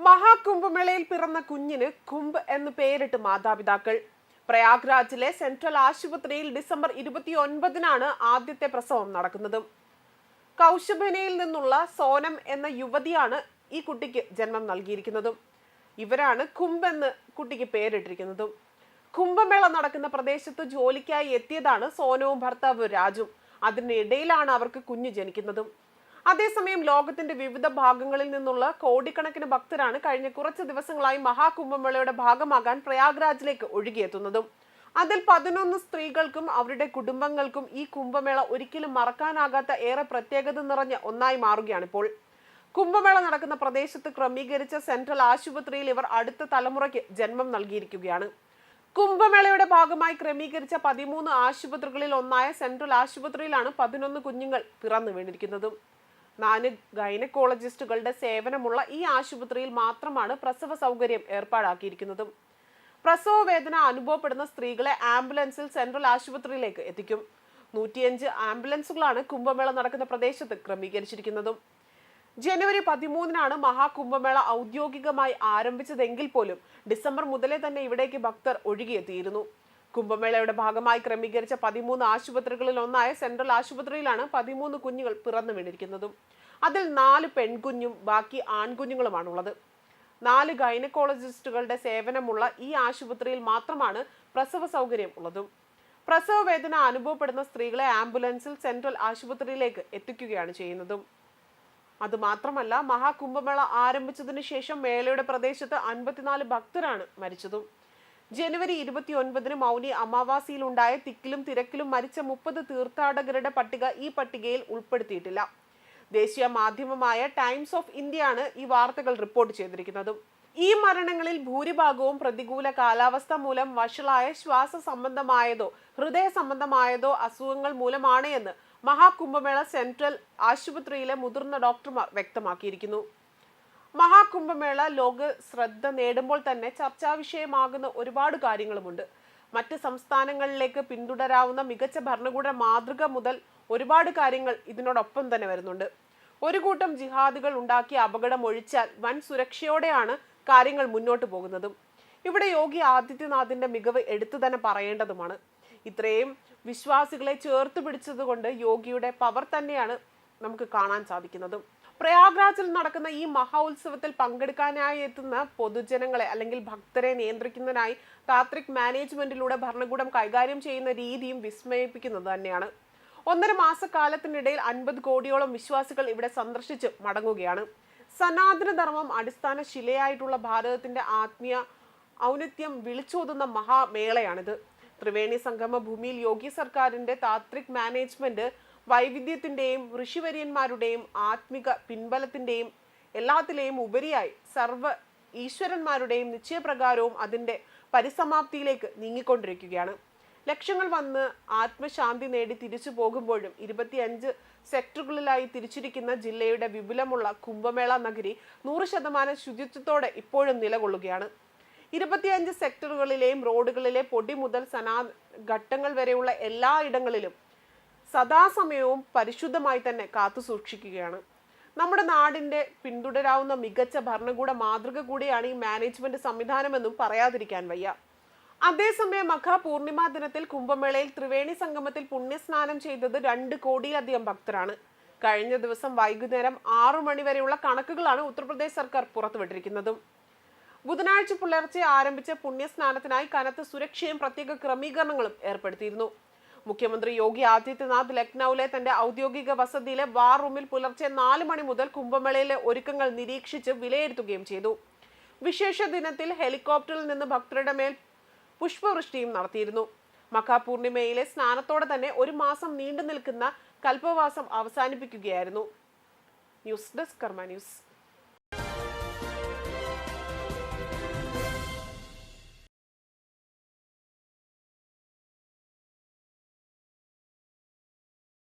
മഹാകുംഭമേളയിൽ പിറന്ന കുഞ്ഞിന് കുംഭ് എന്ന് പേരിട്ട് മാതാപിതാക്കൾ. പ്രയാഗ്രാജിലെ സെൻട്രൽ ആശുപത്രിയിൽ ഡിസംബർ ഇരുപത്തി ഒൻപതിനാണ് ആദ്യത്തെ പ്രസവം നടക്കുന്നത്. കൗശബനയിൽ നിന്നുള്ള സോനം എന്ന യുവതിയാണ് ഈ കുട്ടിക്ക് ജന്മം നൽകിയിരിക്കുന്നതും. ഇവരാണ് കുംഭ് എന്ന് കുട്ടിക്ക് പേരിട്ടിരിക്കുന്നതും. കുംഭമേള നടക്കുന്ന പ്രദേശത്ത് ജോലിക്കായി എത്തിയതാണ് സോനവും ഭർത്താവ് രാജും അതിനിടയിലാണ് അവർക്ക് കുഞ്ഞു ജനിക്കുന്നതും. അതേസമയം ലോകത്തിന്റെ വിവിധ ഭാഗങ്ങളിൽ നിന്നുള്ള കോടിക്കണക്കിന് ഭക്തരാണ് കഴിഞ്ഞ കുറച്ച് ദിവസങ്ങളായി മഹാകുംഭമേളയുടെ ഭാഗമാകാൻ പ്രയാഗ്രാജിലേക്ക് ഒഴുകിയെത്തുന്നതും. അതിൽ പതിനൊന്ന് സ്ത്രീകൾക്കും അവരുടെ കുടുംബങ്ങൾക്കും ഈ കുംഭമേള ഒരിക്കലും മറക്കാനാകാത്ത ഏറെ പ്രത്യേകത നിറഞ്ഞ ഒന്നായി മാറുകയാണിപ്പോൾ. കുംഭമേള നടക്കുന്ന പ്രദേശത്ത് ക്രമീകരിച്ച സെൻട്രൽ ആശുപത്രിയിൽ ഇവർ അടുത്ത തലമുറയ്ക്ക് ജന്മം നൽകിയിരിക്കുകയാണ്. കുംഭമേളയുടെ ഭാഗമായി ക്രമീകരിച്ച പതിമൂന്ന് ആശുപത്രികളിൽ ഒന്നായ സെൻട്രൽ ആശുപത്രിയിലാണ് പതിനൊന്ന് കുഞ്ഞുങ്ങൾ പിറന്നു വീണിരിക്കുന്നതും. നാല് ഗൈനക്കോളജിസ്റ്റുകളുടെ സേവനമുള്ള ഈ ആശുപത്രിയിൽ മാത്രമാണ് പ്രസവ സൗകര്യം ഏർപ്പാടാക്കിയിരിക്കുന്നത്. പ്രസവ വേദന അനുഭവപ്പെടുന്ന സ്ത്രീകളെ ആംബുലൻസിൽ സെൻട്രൽ ആശുപത്രിയിലേക്ക് എത്തിക്കും. നൂറ്റിയഞ്ച് ആംബുലൻസുകളാണ് കുംഭമേള നടക്കുന്ന പ്രദേശത്ത് ക്രമീകരിച്ചിരിക്കുന്നതും. ജനുവരി പതിമൂന്നിനാണ് മഹാകുംഭമേള ഔദ്യോഗികമായി ആരംഭിച്ചതെങ്കിൽ പോലും ഡിസംബർ മുതലേ തന്നെ ഇവിടേക്ക് ഭക്തർ ഒഴുകിയെത്തിയിരുന്നു. കുംഭമേളയുടെ ഭാഗമായി ക്രമീകരിച്ച പതിമൂന്ന് ആശുപത്രികളിൽ ഒന്നായ സെൻട്രൽ ആശുപത്രിയിലാണ് പതിമൂന്ന് കുഞ്ഞുങ്ങൾ പിറന്നു വീണിരിക്കുന്നതും. അതിൽ നാല് പെൺകുഞ്ഞും ബാക്കി ആൺകുഞ്ഞുങ്ങളുമാണ് ഉള്ളത് നാല് ഗൈനക്കോളജിസ്റ്റുകളുടെ സേവനമുള്ള ഈ ആശുപത്രിയിൽ മാത്രമാണ് പ്രസവ സൗകര്യം ഉള്ളതും. പ്രസവ വേദന അനുഭവപ്പെടുന്ന സ്ത്രീകളെ ആംബുലൻസിൽ സെൻട്രൽ ആശുപത്രിയിലേക്ക് എത്തിക്കുകയാണ് ചെയ്യുന്നതും. അതുമാത്രമല്ല മഹാകുംഭമേള ആരംഭിച്ചതിനു ശേഷം മേളയുടെ പ്രദേശത്ത് അൻപത്തിനാല് ഭക്തരാണ് മരിച്ചതും. ജനുവരി ഇരുപത്തി ഒൻപതിന് മൗനി അമാവാസിയിലുണ്ടായ തിക്കിലും തിരക്കിലും മരിച്ച മുപ്പത് തീർത്ഥാടകരുടെ പട്ടിക ഈ പട്ടികയിൽ ഉൾപ്പെടുത്തിയിട്ടില്ല. ദേശീയ മാധ്യമമായ ടൈംസ് ഓഫ് ഇന്ത്യ ആണ് ഈ വാർത്തകൾ റിപ്പോർട്ട് ചെയ്തിരിക്കുന്നത്. ഈ മരണങ്ങളിൽ ഭൂരിഭാഗവും പ്രതികൂല കാലാവസ്ഥ മൂലം വഷളായ ശ്വാസ സംബന്ധമായതോ ഹൃദയ സംബന്ധമായതോ അസുഖങ്ങൾ മൂലമാണ് എന്ന് മഹാകുംഭമേള സെൻട്രൽ ആശുപത്രിയിലെ മുതിർന്ന ഡോക്ടർമാർ വ്യക്തമാക്കിയിരിക്കുന്നു. മഹാകുംഭമേള ലോക ശ്രദ്ധ നേടുമ്പോൾ തന്നെ ചർച്ചാ വിഷയമാകുന്ന ഒരുപാട് കാര്യങ്ങളുമുണ്ട്. മറ്റ് സംസ്ഥാനങ്ങളിലേക്ക് പിന്തുടരാവുന്ന മികച്ച ഭരണകൂട മാതൃക മുതൽ ഒരുപാട് കാര്യങ്ങൾ ഇതിനോടൊപ്പം തന്നെ വരുന്നുണ്ട്. ഒരു കൂട്ടം ജിഹാദികൾ ഉണ്ടാക്കിയ അപകടം ഒഴിച്ചാൽ വൻ സുരക്ഷയോടെയാണ് കാര്യങ്ങൾ മുന്നോട്ട് പോകുന്നതും. ഇവിടെ യോഗി ആദിത്യനാഥിന്റെ മികവ് എടുത്തു തന്നെ പറയേണ്ടതുമാണ്. ഇത്രയും വിശ്വാസികളെ ചേർത്ത് പിടിച്ചതുകൊണ്ട് യോഗിയുടെ പവർ തന്നെയാണ് നമുക്ക് കാണാൻ സാധിക്കുന്നതും. പ്രയാഗ്രാജിൽ നടക്കുന്ന ഈ മഹോത്സവത്തിൽ പങ്കെടുക്കാനായി എത്തുന്ന പൊതുജനങ്ങളെ അല്ലെങ്കിൽ ഭക്തരെ നിയന്ത്രിക്കുന്നതിനായി താത്രിക് മാനേജ്മെന്റിലൂടെ ഭരണകൂടം കൈകാര്യം ചെയ്യുന്ന രീതിയും വിസ്മയിപ്പിക്കുന്നത് തന്നെയാണ്. ഒന്നര മാസക്കാലത്തിനിടയിൽ അൻപത് കോടിയോളം വിശ്വാസികൾ ഇവിടെ സന്ദർശിച്ച് മടങ്ങുകയാണ്. സനാതനധർമ്മം അടിസ്ഥാന ശിലയായിട്ടുള്ള ഭാരതത്തിന്റെ ആത്മീയ ഔന്നത്യം വിളിച്ചോതുന്ന മഹാമേളയാണിത്. ത്രിവേണി സംഗമ ഭൂമിയിൽ യോഗി സർക്കാരിന്റെ താത്രിക് മാനേജ്മെന്റ് വൈവിധ്യത്തിന്റെയും ഋഷിവര്യന്മാരുടെയും ആത്മിക പിൻബലത്തിന്റെയും എല്ലാത്തിലെയും ഉപരിയായി സർവ ഈശ്വരന്മാരുടെയും നിശ്ചയപ്രകാരവും അതിന്റെ പരിസമാപ്തിയിലേക്ക് നീങ്ങിക്കൊണ്ടിരിക്കുകയാണ്. ലക്ഷങ്ങൾ വന്ന് ആത്മശാന്തി നേടി തിരിച്ചു പോകുമ്പോഴും ഇരുപത്തിയഞ്ച് സെക്ടറുകളിലായി തിരിച്ചിരിക്കുന്ന ജില്ലയുടെ വിപുലമുള്ള കുംഭമേള നഗരി നൂറ് ശതമാനം ശുചിത്വത്തോടെ ഇപ്പോഴും നിലകൊള്ളുകയാണ്. ഇരുപത്തിയഞ്ച് സെക്ടറുകളിലെയും റോഡുകളിലെ പൊടി മുതൽ സനാ ഘട്ടങ്ങൾ വരെയുള്ള എല്ലാ ഇടങ്ങളിലും സദാസമയവും പരിശുദ്ധമായി തന്നെ കാത്തു സൂക്ഷിക്കുകയാണ്. നമ്മുടെ നാടിന്റെ പിന്തുടരാവുന്ന മികച്ച ഭരണകൂട മാതൃക കൂടിയാണ് ഈ മാനേജ്മെന്റ് സംവിധാനമെന്നും പറയാതിരിക്കാൻ വയ്യ. അതേസമയം മഖ ദിനത്തിൽ കുംഭമേളയിൽ ത്രിവേണി സംഗമത്തിൽ പുണ്യസ്നാനം ചെയ്തത് രണ്ട് കോടിയിലധികം ഭക്തരാണ്. കഴിഞ്ഞ ദിവസം വൈകുന്നേരം ആറു മണിവരെയുള്ള കണക്കുകളാണ് ഉത്തർപ്രദേശ് സർക്കാർ പുറത്തുവിട്ടിരിക്കുന്നതും. ബുധനാഴ്ച പുലർച്ചെ ആരംഭിച്ച പുണ്യസ്നാനത്തിനായി കനത്ത സുരക്ഷയും പ്രത്യേക ക്രമീകരണങ്ങളും ഏർപ്പെടുത്തിയിരുന്നു. മുഖ്യമന്ത്രി യോഗി ആദിത്യനാഥ് ലക്നൌവിലെ തന്റെ ഔദ്യോഗിക വസതിയിലെ വാർ റൂമിൽ പുലർച്ചെ നാല് മണി മുതൽ കുംഭമേളയിലെ ഒരുക്കങ്ങൾ നിരീക്ഷിച്ച് വിലയിരുത്തുകയും ചെയ്തു. വിശേഷ ദിനത്തിൽ ഹെലികോപ്റ്ററിൽ നിന്ന് ഭക്തരുടെ മേൽ പുഷ്പവൃഷ്ടിയും നടത്തിയിരുന്നു. മഖാപൂർണിമയിലെ സ്നാനത്തോടെ തന്നെ ഒരു മാസം നീണ്ടു നിൽക്കുന്ന കൽപ്പവാസം അവസാനിപ്പിക്കുകയായിരുന്നു. News desk Karma news.